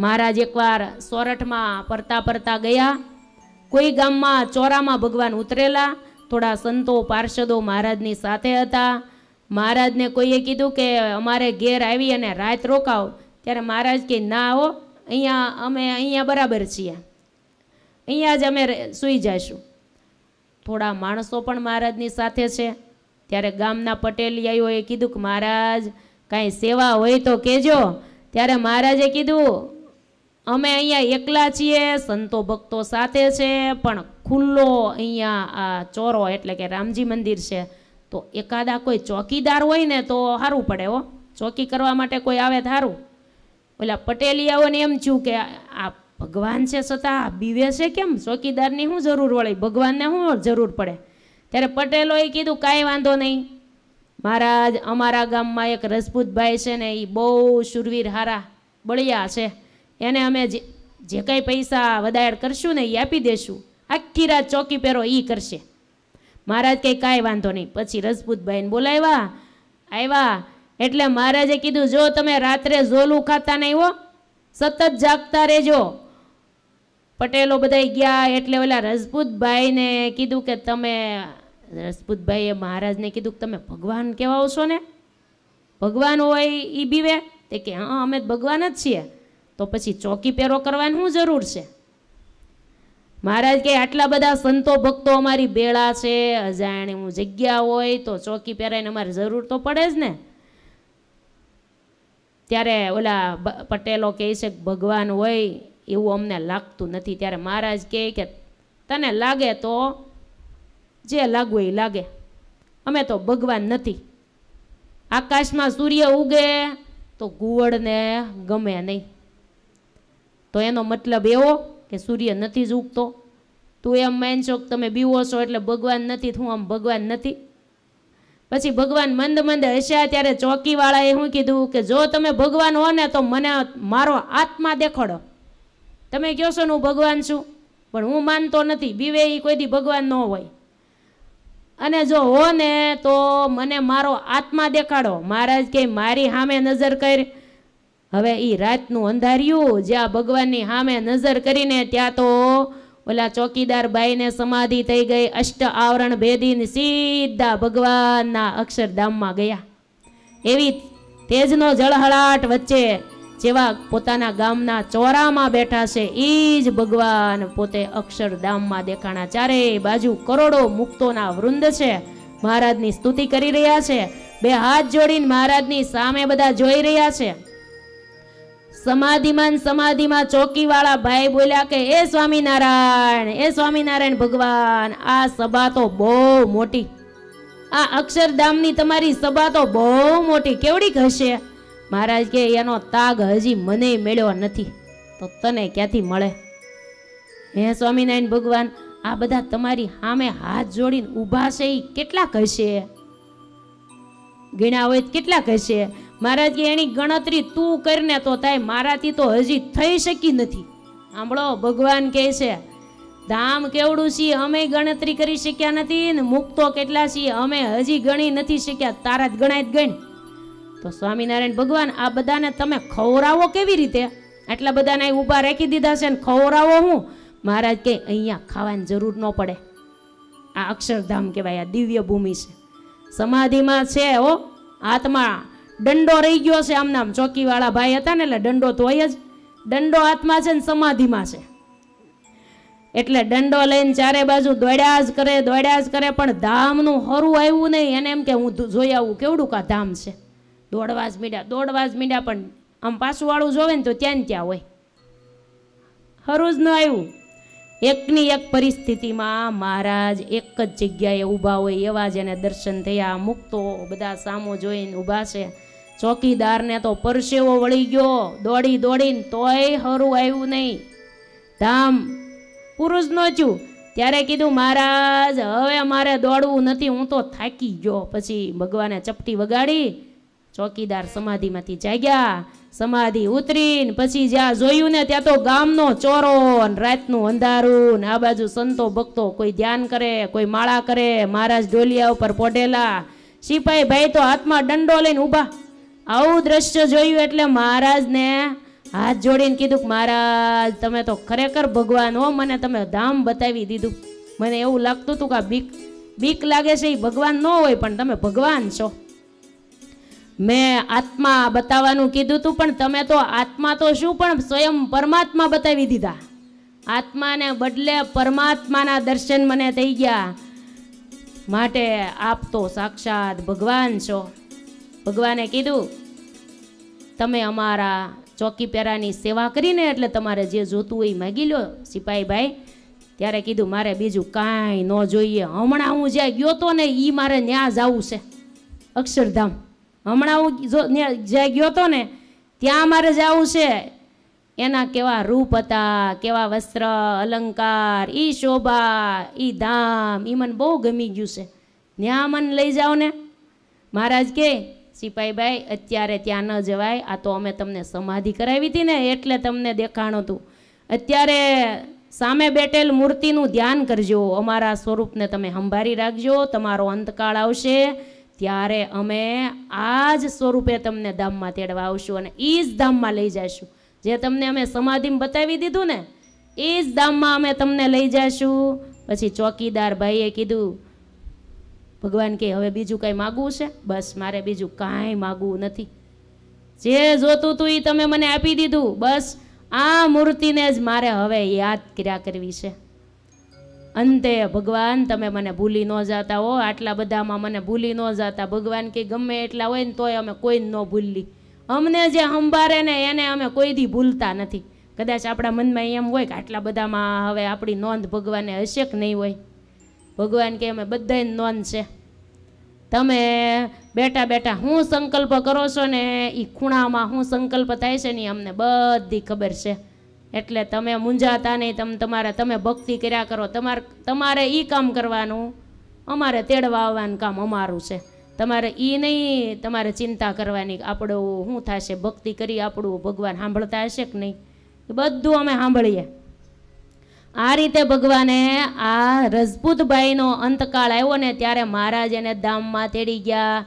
મહારાજ એકવાર સોરઠમાં પરતા પરતા ગયા. કોઈ ગામમાં ચોરામાં ભગવાન ઉતરેલા. થોડા સંતો પાર્ષદો મહારાજની સાથે હતા. મહારાજને કોઈએ કીધું કે અમારે ઘેર આવી અને રાત રોકાવ. ત્યારે મહારાજ કે, ના આવો અહીંયા અમે અહીંયા બરાબર છીએ. અહીંયા જ અમે સૂઈ જઈશું થોડા માણસો પણ મહારાજની સાથે છે. ત્યારે ગામના પટેલિયાઓએ કીધું કે, મહારાજ, કાંઈ સેવા હોય તો કહેજો. ત્યારે મહારાજે કીધું અમે અહીંયા એકલા છીએ, સંતો ભક્તો સાથે છે, પણ ખુલ્લો અહીંયા આ ચોરો એટલે કે રામજી મંદિર છે. તો એકાદા કોઈ ચોકીદાર હોય ને તો સારું પડે હો. ચોકી કરવા માટે કોઈ આવે સારું ઓલા પટેલિયાઓને એમ થયું કે આ ભગવાન છે છતાં બીવે છે કેમ? ચોકીદારની શું જરૂર વળે? ભગવાનને શું જરૂર પડે? ત્યારે પટેલોએ કીધું, કાંઈ વાંધો નહીં. મહારાજ, અમારા ગામમાં એક રજપૂતભાઈ છે ને એ બહુ શુરવીર હારા, બળિયા છે. એને અમે જે જે કંઈ પૈસા વધાર કરશું ને એ આપી દેશું. આખી રાત ચોકી પહેરો એ કરશે. મહારાજ કંઈ કાંઈ વાંધો નહીં. પછી રજપૂતભાઈને બોલાવ્યા. આવ્યા. એટલે મહારાજે કીધું, જો તમે રાત્રે ઝોલું ખાતા નહીં હો, સતત જાગતા રહેજો. પટેલો બધા ગયા. એટલે ઓલા રજપૂતભાઈને કીધું કે, તમે રજપૂતભાઈએ મહારાજને કીધું કે, તમે ભગવાન કહેવાઓ છો ને? ભગવાન હોય એ બીવે? તે કે, હા, અમે ભગવાન જ છીએ. તો પછી ચોકી પહેરો કરવાની શું જરૂર છે? મહારાજ કે આટલા બધા સંતો ભક્તો અમારી બેળા છે અજાણી હું જગ્યા હોય તો ચોકી પહેરાઈને અમારે જરૂર તો પડે જ ને. ત્યારે ઓલા પટેલો કહે છે ભગવાન હોય એવું અમને લાગતું નથી. ત્યારે મહારાજ કહે કે તને લાગે તો જે લાગવું એ લાગે. અમે તો ભગવાન નથી. આકાશમાં સૂર્ય ઉગે તો ગુવડને ગમે નહીં. તો એનો મતલબ એવો કે સૂર્ય નથી જ ઉગતો. તું એમ માનશો કે તમે બીવો છો એટલે ભગવાન નથી, હું આમ ભગવાન નથી. પછી ભગવાન મંદ મંદ હસ્યા ત્યારે ચોકીવાળાએ શું કીધું કે જો તમે ભગવાન હો ને તો મને મારો આત્મા દેખાડો. તમે કહો છો હું ભગવાન છું, પણ હું માનતો નથી, બીવે એ કોઈ દી ભગવાન ન હોય. અને જો હો ને તો મને મારો આત્મા દેખાડો. મહારાજ કે મારી સામે નજર કર હવે એ રાતનું અંધાર્યું, જ્યાં ભગવાનની સામે નજર કરીને ત્યાં તો ઓલા ચોકીદાર બાઈને સમાધિ થઈ ગઈ, અષ્ટ આવરણ ભેદીને સીધા ભગવાનના અક્ષરધામમાં ગયા. એવી તેજનો જળહળાટ વચ્ચે જેવા પોતાના ગામના ચોરામાં બેઠા છે એ જ ભગવાન પોતે અક્ષરધામમાં દેખાણા ચારે બાજુ કરોડો મુક્તોના વૃંદ છે. મહારાજની સ્તુતિ કરી રહ્યા છે. બે હાથ જોડીને મહારાજની સામે બધા જોઈ રહ્યા છે. સમાધિમાં ને સમાધિમાં ચોકીવાળા ભાઈ બોલ્યા કે, એ સ્વામિનારાયણ એ સ્વામિનારાયણ ભગવાન, આ સભા તો બહુ મોટી. આ અક્ષરધામની તમારી સભા તો બહુ મોટી. કેવડીક હશે મહારાજ કે, એનો તાગ હજી મને મળ્યો નથી. તો તને ક્યાંથી મળે? હે સ્વામિનારાયણ ભગવાન, આ બધા તમારી સામે હાથ જોડીને ઊભા છે એ કેટલાક હશે ગીણા હોય કેટલા કેટલાક હશે મહારાજ કે એની ગણતરી તું કરીને તો થાય મારાથી તો હજી થઈ શકી નથી. સાંભળો, ભગવાન કહે છે, ધામ કેવડું છીએ અમે ગણતરી કરી શક્યા નથી ને મુક્તો કેટલા છીએ, અમે હજી ગણી નથી શક્યા, તારા જ ગણાય જ ગણ. તો સ્વામિનારાયણ, ભગવાન, આ બધાને તમે ખવરાવો કેવી રીતે? આટલા બધાને ઊભા રાખી દીધા છે ને ખવરાવો હું? મહારાજ કે અહીંયા ખાવાની જરૂર ન પડે. આ અક્ષરધામ કહેવાય, આ દિવ્ય ભૂમિ છે. સમાધિમાં છે હો, હાથમાં દંડો રહી ગયો છે આમનામ ચોકીવાળા ભાઈ હતા ને એટલે દંડો તો હોય જ. દંડો હાથમાં છે ને સમાધિમાં છે. એટલે દંડો લઈને ચારે બાજુ દોડ્યા જ કરે, દોડ્યા જ કરે, પણ ધામનું હરું આવ્યું નહીં. એને એમ કે હું જોઈ આવું કેવડું કા ધામ છે? દોડવા જ મીડ્યા, દોડવા જ મીડ્યા, પણ આમ પાછુંવાળું જોવે ને તો ત્યાં ત્યાં હોય. હરું જ ન આવ્યું. એકની એક પરિસ્થિતિમાં મહારાજ એક જ જગ્યાએ ઊભા હોય એવા જ એને દર્શન થયા. મુક્તો બધા સામો જોઈને ઊભા છે. ચોકીદારને તો પરસેવો વળી ગયો. દોડી દોડીને તોય હરું આવ્યું નહીં. ધામ, પુરુષ નોચ્યું ત્યારે કીધું, મહારાજ, હવે મારે દોડવું નથી, હું તો થાકી ગયો. પછી ભગવાને ચપટી વગાડી. ચોકીદાર સમાધિમાંથી જાગ્યા. સમાધિ ઉતરીને પછી જ્યાં જોયું ને ત્યાં તો ગામનો ચોરો રાતનું અંધારું ને આ બાજુ સંતો ભક્તો કોઈ ધ્યાન કરે, કોઈ માળા કરે. મહારાજ ડોલિયા ઉપર પોઢેલા. સિપાહી ભાઈ તો હાથમાં દંડો લઈને ઊભા. આવું દ્રશ્ય જોયું એટલે મહારાજને હાથ જોડીને કીધું કે મહારાજ, તમે તો ખરેખર ભગવાન હો, મને તમે ધામ બતાવી દીધું. મને એવું લાગતું હતું કે આ બીક બીક લાગે છે એ ભગવાન ન હોય, પણ તમે ભગવાન છો. મેં આત્મા બતાવવાનું કીધું હતું પણ તમે તો આત્મા તો શું પણ સ્વયં પરમાત્મા બતાવી દીધા. આત્માને બદલે પરમાત્માના દર્શન મને થઈ ગયા. માટે આપ તો સાક્ષાત ભગવાન છો. ભગવાને કીધું, તમે અમારા ચોકી પેરાની સેવા કરીને એટલે તમારે જે જોતું હોય માગી લો સિપાહી ભાઈ ત્યારે કીધું, મારે બીજું કાંઈ ન જોઈએ. હમણાં હું જ્યાં ગયો તો ને એ મારે ત્યાં જવું છે. અક્ષરધામ. હમણાં હું જો જ્યાં ગયો તો ને, ત્યાં મારે જવું છે. એના કેવા રૂપ હતા, કેવા વસ્ત્ર, અલંકાર એ શોભા એ ધામ એ મને બહુ ગમી ગયું છે. ત્યાં મને લઈ જાઓ ને. મહારાજ કે સિપાહીભાઈ અત્યારે ત્યાં ન જવાય. આ તો અમે તમને સમાધિ કરાવી હતી ને, એટલે તમને દેખાણું હતું. અત્યારે સામે બેઠેલ મૂર્તિનું ધ્યાન કરજો. અમારા સ્વરૂપને તમે સંભાળી રાખજો. તમારો અંતકાળ આવશે. ત્યારે અમે આ જ સ્વરૂપે તમને ધામમાં તેડવા આવશું અને એ જ ધામમાં લઈ જઈશું જે તમને અમે સમાધિમાં બતાવી દીધું ને એ જ ધામમાં અમે તમને લઈ જઈશું પછી ચોકીદાર ભાઈએ કીધું ભગવાન કે હવે બીજું કાંઈ માગવું છે? બસ, મારે બીજું કાંઈ માગવું નથી. જે જોતું હતું એ તમે મને આપી દીધું. બસ, આ મૂર્તિને જ મારે હવે યાદ કર્યા કરવી છે. અંતે ભગવાન, તમે મને ભૂલી ન જાતા હો, આટલા બધામાં મને ભૂલી ન જાતા. ભગવાન કે, ગમે એટલા હોય ને તોય અમે કોઈ ન ભૂલી. અમને જે સંભારે ને એને અમે કોઈ દી ભૂલતા નથી. કદાચ આપણા મનમાં એમ હોય કે આટલા બધામાં હવે આપણી નોંધ ભગવાને હશે કે નહીં હોય. ભગવાન કે અમે બધાની નોંધ છે. તમે બેઠા બેઠા હું સંકલ્પ કરો છો ને એ ખૂણામાં હું સંકલ્પ થાય છે ને અમને બધી ખબર છે. એટલે તમે મૂંઝાતા નહીં, તમે, તમારે, તમે ભક્તિ કર્યા કરો. તમારે તમારે એ કામ કરવાનું. અમારે તેડવા આવવાનું કામ અમારું છે. તમારે એ નહીં, તમારે ચિંતા કરવાની આપણું શું થશે, ભક્તિ કરી આપણું ભગવાન સાંભળતા હશે કે નહીં? બધું અમે સાંભળીએ. આ રીતે ભગવાને આ રજપૂતભાઈનો અંતકાળ આવ્યો ને ત્યારે મહારાજ એને ધામમાં તેડી ગયા.